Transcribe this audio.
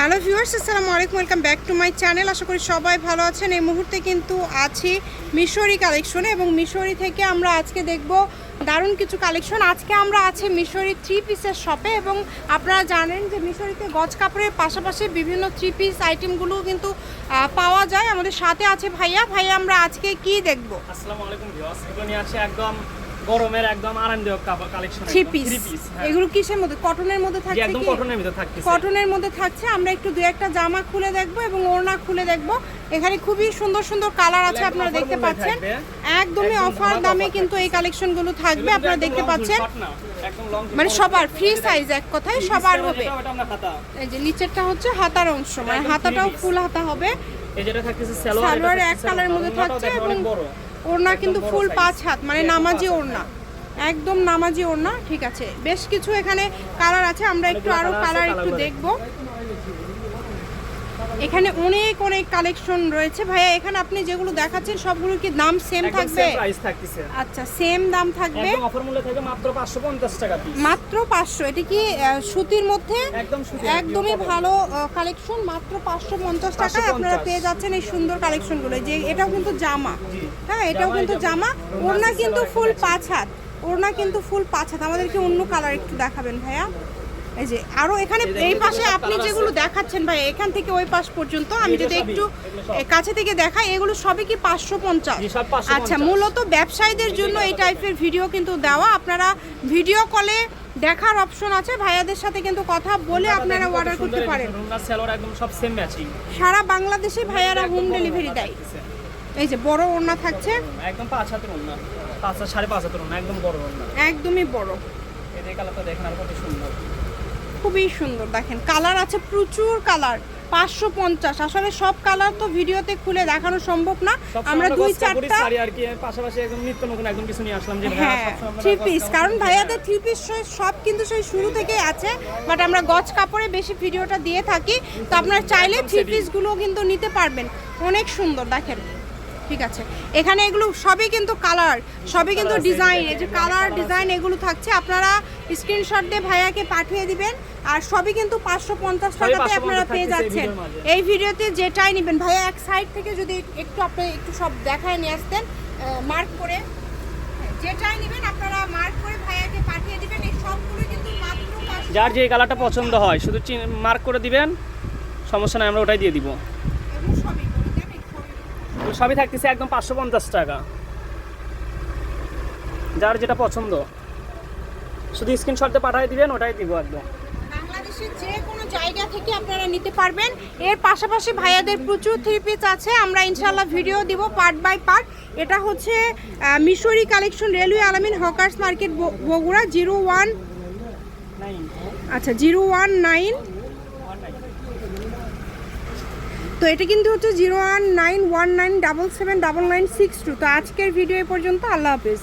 Hello viewers, আসসালামু আলাইকুম, welcome back to my channel. আশা করি সবাই ভালো আছেন। এই মুহূর্তে কিন্তু আছি মিশরি কালেকশনে এবং মিশরি থেকে আমরা আজকে দেখব দারুণ কিছু কালেকশন। আজকে আমরা আছি মিশরি থ্রি পিসের শপে এবং আপনারা জানেন যে মিশরিতে গজ কাপড়ের পাশাপাশি বিভিন্ন থ্রি পিস আইটেমগুলো কিন্তু পাওয়া যায়। আমাদের সাথে আছে ভাইয়া। ভাইয়া, আমরা আজকে কি দেখব? আসসালামু আলাইকুম ভিউয়ার্স আছে একদম গরমের একদম আরামদায়ক কালেকশন থ্রি পিস এগুলো কিসের মধ্যে? কটনের মধ্যে থাকছে একদম কটনের ভিতর থাকতেছে কটনের মধ্যে থাকছে। আমরা একটু দু একটা জামা খুলে দেখব এবং ওড়না খুলে দেখব। এখানে খুবই সুন্দর সুন্দর কালার আছে আপনারা দেখতে পাচ্ছেন। একদমই অফার দামে কিন্তু এই কালেকশনগুলো থাকবে আপনারা দেখতে পাচ্ছেন। মানে সবার ফ্রি সাইজ এক কথায় সবার হবে। এই যে নিচেরটা হচ্ছে হাতার অংশ মানে হাতাটাও ফুল হাতা হবে। এই যেটা থাকতেছে সালোয়ার সালোয়ার এক কালারের মধ্যে থাকছে এবং ওড়না কিন্তু ফুল পাঁচ হাত মানে নামাজি ওড়না। একদম নামাজি ওড়না ঠিক আছে। বেশ কিছু এখানে কালার আছে আমরা একটু আরও আরও কালার একটু দেখব। এখানে অনেক অনেক কালেকশন রয়েছে। ভাইয়া এখানে আপনি যেগুলো দেখাচ্ছেন সবগুলো কি দাম সেম থাকবে? থাকতেছে। আচ্ছা সেম দাম থাকবে? একদম অফার মূল্য থাকবে মাত্র 550 টাকা পিস মাত্র পাঁচশো। এটা কি সুতির মধ্যে? একদম সুতি, একদমই ভালো কালেকশন মাত্র পাঁচশো পঞ্চাশ টাকায় 550 আপনারা পেয়ে যাচ্ছেন এই সুন্দর কালেকশনগুলো যে এটাও কিন্তু জামা। হ্যাঁ এটাও কিন্তু জামা। ওড়না কিন্তু ফুল পাঁচ হাত। ওড়না কিন্তু ফুল পাঁচ হাত। আমাদেরকে অন্য কালার একটু দেখাবেন ভাইয়া। এই যে আরও এখানে এই পাশে আপনি যেগুলো দেখাচ্ছেন ভাই এখান থেকে ওই পাশ পর্যন্ত আমি যদি একটু কাছে থেকে দেখাই এগুলো সবই কি পাঁচশো পঞ্চাশ? জি, সব 550 আচ্ছা মূলত ব্যবসায়ীদের জন্য এই টাইপের ভিডিও কিন্তু দেওয়া। আপনারা ভিডিও কলে দেখার অপশন আছে। ভাইয়াদের সাথে কিন্তু কথা বলে আপনারা অর্ডার করতে পারেন। এই রুমনা সালোয়ার একদম সব সেম ম্যাচিং সারা বাংলাদেশে ভাইয়ারা হোম ডেলিভারি দেয়। এই যে বড় ওড়না থাকছে। একদম পাঁচ হাতের ওড়না। পাঁচ সাড়ে পাঁচ হাতের ওড়না একদম বড় ওড়না। একদমই বড়। এই যে কালারটা দেখেন আর কত সুন্দর। খুবই সুন্দর দেখেন। কালার আছে প্রচুর কালার পাঁচশো পঞ্চাশ। আসলে সব কালার তো ভিডিওতে খুলে দেখানো সম্ভব না। আমরা দুই চারটা শাড়ি আর কি পাশাপাশি একদম নিত্য নতুন একদম কিছু নিয়ে আসলাম হ্যাঁ থ্রি পিস কারণ নিয়ে ভাইয়াদের থ্রি পিস সব কিন্তু সেই শুরু থেকেই আছে বাট আমরা গজ কাপড়ে বেশি ভিডিওটা দিয়ে থাকি। তো আপনারা চাইলে থ্রি। পিসগুলো কিন্তু নিতে পারবেন। অনেক সুন্দর দেখেন। ঠিক আছে। এখানে এগুলো সবই কিন্তু কালার সবই কিন্তু ডিজাইন এই যে কালার ডিজাইন এগুলো থাকছে আপনারা স্ক্রিনশট দিয়ে ভাইয়াকে পাঠিয়ে দিবেন আর সবই কিন্তু পাঁচশো পঞ্চাশ টাকাতে আপনারা পেয়ে যাচ্ছেন। এই ভিডিওতে যেটাই নেবেন ভাইয়া এক সাইড থেকে যদি একটু আপনি একটু সব দেখায় নিয়ে আসতেন মার্ক করে যেটাই নেবেন আপনারা মার্ক করে ভাইয়াকে পাঠিয়ে দিবেন। এই সবগুলো কিন্তু মাত্র যার যে কালারটা পছন্দ হয় শুধু মার্ক করে দিবেন সমস্যা নাই আমরা ওটাই দিয়ে দিব এবং সবই করে দেন, এই সবই। থাকতেছে একদম পাঁচশো পঞ্চাশ টাকা। যার যেটা পছন্দ। শুধু স্ক্রিনশট পাঠিয়ে দিবেন ওটাই দিব একদম। বাংলাদেশের যে কোনো জায়গা থেকে আপনারা নিতে পারবেন। এর পাশাপাশি ভাইয়াদের প্রচুর থ্রি পিস আছে। আমরা ইনশাল্লাহ ভিডিও দিব পার্ট বাই পার্ট এটা হচ্ছে Mishri collection railway Alamin hawkers market Bogura zero one আচ্ছা জিরো ওয়ান নাইন তো এটা কিন্তু হচ্ছে zero one nine one nine double seven double nine six two. তো আজকের ভিডিও এ পর্যন্ত আল্লাহ হাফিজ।